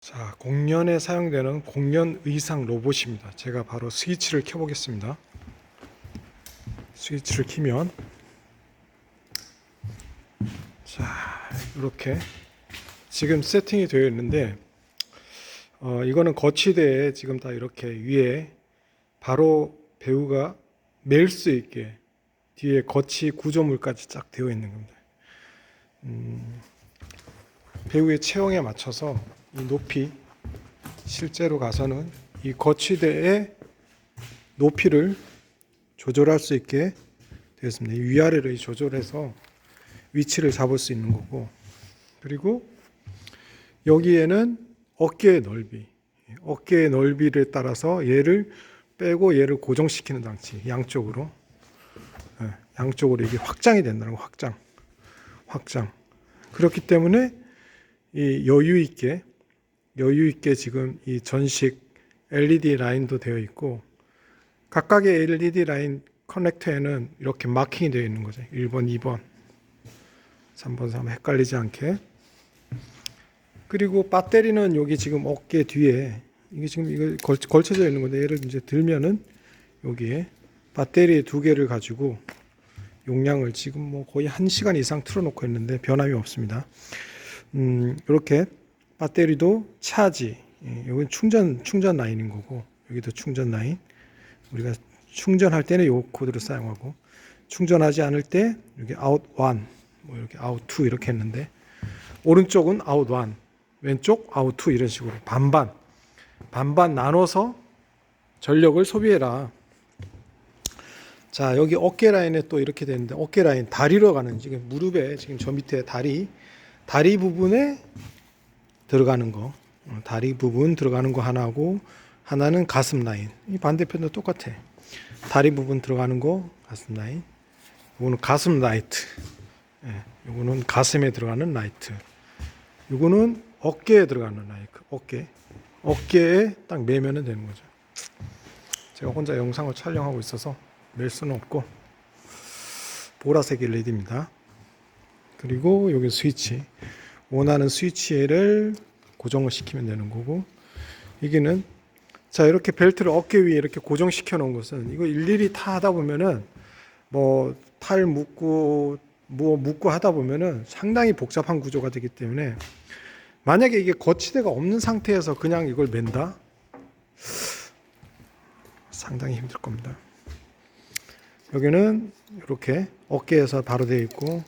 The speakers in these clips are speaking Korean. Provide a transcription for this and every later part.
자, 공연에 사용되는 공연 의상 로봇입니다. 제가 바로 스위치를 켜보겠습니다. 스위치를 키면 자, 이렇게 지금 세팅이 되어 있는데 어, 이거는 거치대에 지금 다 이렇게 위에 바로 배우가 멜 수 있게 뒤에 거치 구조물까지 쫙 되어 있는 겁니다. 음, 배우의 체형에 맞춰서 이 높이 실제로 가서는 이 거치대의 높이를 조절할 수 있게 되었습니다. 이 조절해서 위치를 잡을 수 있는 거고. 그리고 여기에는 어깨의 넓이 어깨의 넓이를 따라서 얘를 빼고 얘를 고정시키는 장치 양쪽으로. 예, 양쪽으로 이게 확장이 된다는 거 확장 확장. 그렇기 때문에 이 여유 있게 여유 있게 지금 이 전식 LED 라인도 되어 있고 각각의 LED 라인 커넥터에는 이렇게 마킹이 되어 있는 거죠. 1번, 2번, 3번, 3번 헷갈리지 않게. 그리고 배터리는 여기 지금 어깨 뒤에 이게 지금 이거 걸, 걸쳐져 있는 건데 얘를 이제 들면은 여기에 배터리 두 개를 가지고 용량을 지금 뭐 거의 한 시간 이상 틀어 놓고 있는데 변함이 없습니다. 음, 이렇게 배터리도 차지. 예, 여기 충전 충전 라인인 거고 여기도 충전 라인. 우리가 충전할 때는 요 코드를 사용하고 충전하지 않을 때 여기 아웃 1, 뭐 이렇게 아웃 2 이렇게 했는데 오른쪽은 아웃 1, 왼쪽 아웃 2 이런 식으로 반반 반반 나눠서 전력을 소비해라. 자 여기 어깨 라인에 또 이렇게 되는데 어깨 라인 다리로 가는 지금 무릎에 지금 저 밑에 다리 다리 부분에 들어가는 거 어, 다리 부분 들어가는 거 하나고 하나는 가슴 라인. 이 반대편도 똑같아. 다리 부분 들어가는 거 가슴 라인. 이거는 가슴 라이트. 예, 이거는 가슴에 들어가는 라이트. 이거는 어깨에 들어가는 라이트. 어깨. 어깨에 딱 매면은 되는 거죠. 제가 혼자 영상을 촬영하고 있어서 멜 수는 없고 보라색 LED입니다. 그리고 여기 스위치 원하는 스위치를 고정을 시키면 되는 거고 이게는 자 이렇게 벨트를 어깨 위에 이렇게 고정시켜 놓은 것은 이거 일일이 다 하다 보면은 뭐 탈 묶고 뭐 묶고 하다 보면은 상당히 복잡한 구조가 되기 때문에 만약에 이게 거치대가 없는 상태에서 그냥 이걸 맨다 상당히 힘들 겁니다. 여기는 이렇게 어깨에서 바로 되어 있고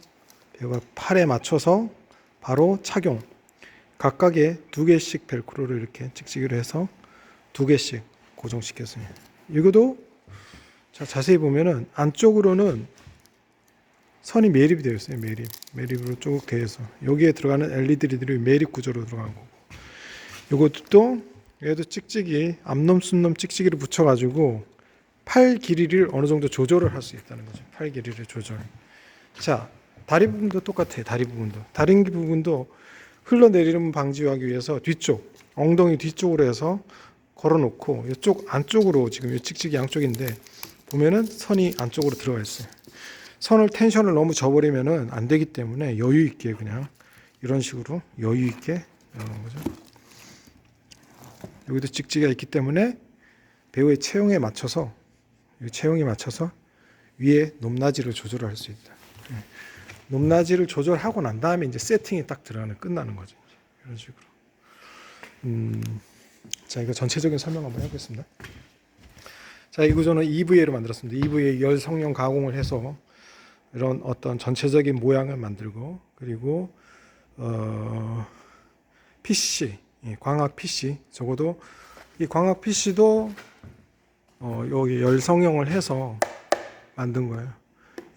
배우가 팔에 맞춰서 바로 착용. 각각의 두 개씩 벨크로를 이렇게 찍찍이로 해서 두 개씩 고정시켰어요. 이것도 자 자세히 보면은 안쪽으로는 선이 매립이 되어 있어요. 매립. 매립으로 쭉 되어 있어. 여기에 들어가는 LED들이 매립 구조로 들어간 거고. 이것도 또 얘도 찍찍이 암놈 순놈 찍찍이를 붙여 가지고 팔 길이를 어느 정도 조절을 할 수 있다는 거죠. 팔 길이를 조절. 자, 다리 부분도 똑같아요. 다리 부분도. 다리 부분도 흘러내리는 방지하기 위해서 뒤쪽, 엉덩이 뒤쪽으로 해서 걸어놓고 이쪽 안쪽으로 지금 이 찍찍이 양쪽인데 보면은 선이 안쪽으로 들어가 있어요. 선을 텐션을 너무 줘버리면은 안 되기 때문에 여유 있게 그냥 이런 식으로 여유 있게 넣는 거죠. 여기도 찍찍이가 있기 때문에 배우의 체형에 맞춰서 이 체형에 맞춰서 위에 높낮이를 조절할 수 있다. 예. 높낮이를 조절하고 난 다음에 이제 세팅이 딱 들어가는 끝나는 거죠. 이런 식으로. 음, 자 이거 전체적인 설명 한번 해보겠습니다. 자 이 구조는 EVA로 만들었습니다. EVA 열 성형 가공을 해서 이런 어떤 전체적인 모양을 만들고 그리고 어, PC 예, 광학 PC 적어도 이 광학 PC도 어, 여기 열 성형을 해서 만든 거예요.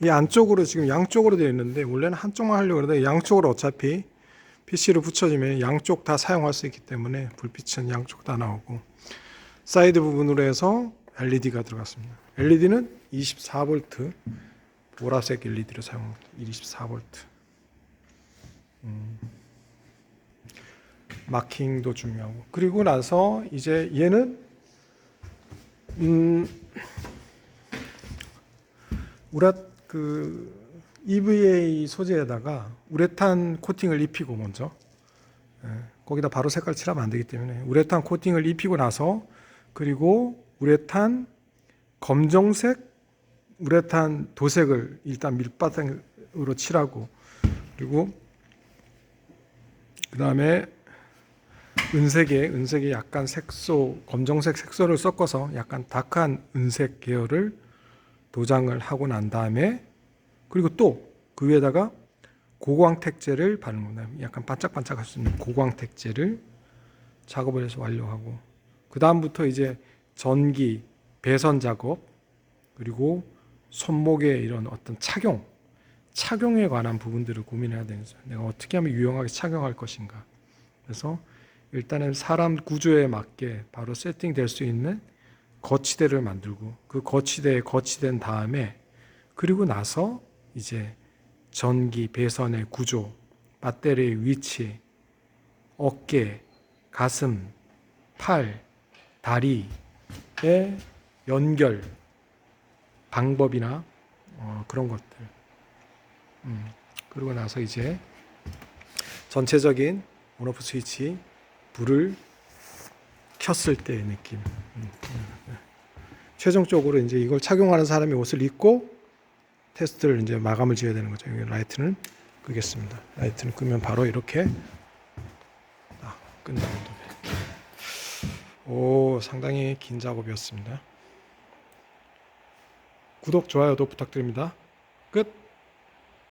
이 안쪽으로 지금 양쪽으로 되어 있는데 원래는 한쪽만 하려고 그러는데 양쪽으로 어차피 PC를 붙여주면 양쪽 다 사용할 수 있기 때문에 불빛은 양쪽 다 나오고 사이드 부분으로 해서 LED가 들어갔습니다. LED는 24V 보라색 LED를 사용합니다. 24V. 음. 마킹도 중요하고 그리고 나서 이제 얘는 음 우라 그 EVA 소재에다가 우레탄 코팅을 입히고 먼저 예, 거기다 바로 색깔 칠하면 안 되기 때문에 우레탄 코팅을 입히고 나서 그리고 우레탄 검정색 우레탄 도색을 일단 밀바탕으로 칠하고 그리고 그 다음에 은색에 은색에 약간 색소 검정색 색소를 섞어서 약간 다크한 은색 계열을 도장을 하고 난 다음에 그리고 또 그 위에다가 고광택제를 바르는 겁니다. 약간 반짝반짝할 수 있는 고광택제를 작업을 해서 완료하고 그 다음부터 이제 전기 배선 작업 그리고 손목에 이런 어떤 착용 착용에 관한 부분들을 고민해야 되는 거죠. 내가 어떻게 하면 유용하게 착용할 것인가. 그래서 일단은 사람 구조에 맞게 바로 세팅될 수 있는 거치대를 만들고 그 거치대에 거치된 다음에 그리고 나서 이제 전기 배선의 구조, 배터리의 위치, 어깨, 가슴, 팔, 다리의 연결 방법이나 어, 그런 것들. 음, 그러고 나서 이제 전체적인 온오프 스위치 불을 켰을 때의 느낌. 최종적으로 이제 이걸 착용하는 사람이 옷을 입고 테스트를 이제 마감을 지어야 되는 거죠. 라이트는 끄겠습니다. 라이트는 끄면 바로 이렇게 아, 끈다는 오, 상당히 긴 작업이었습니다. 구독, 좋아요도 부탁드립니다. 끝.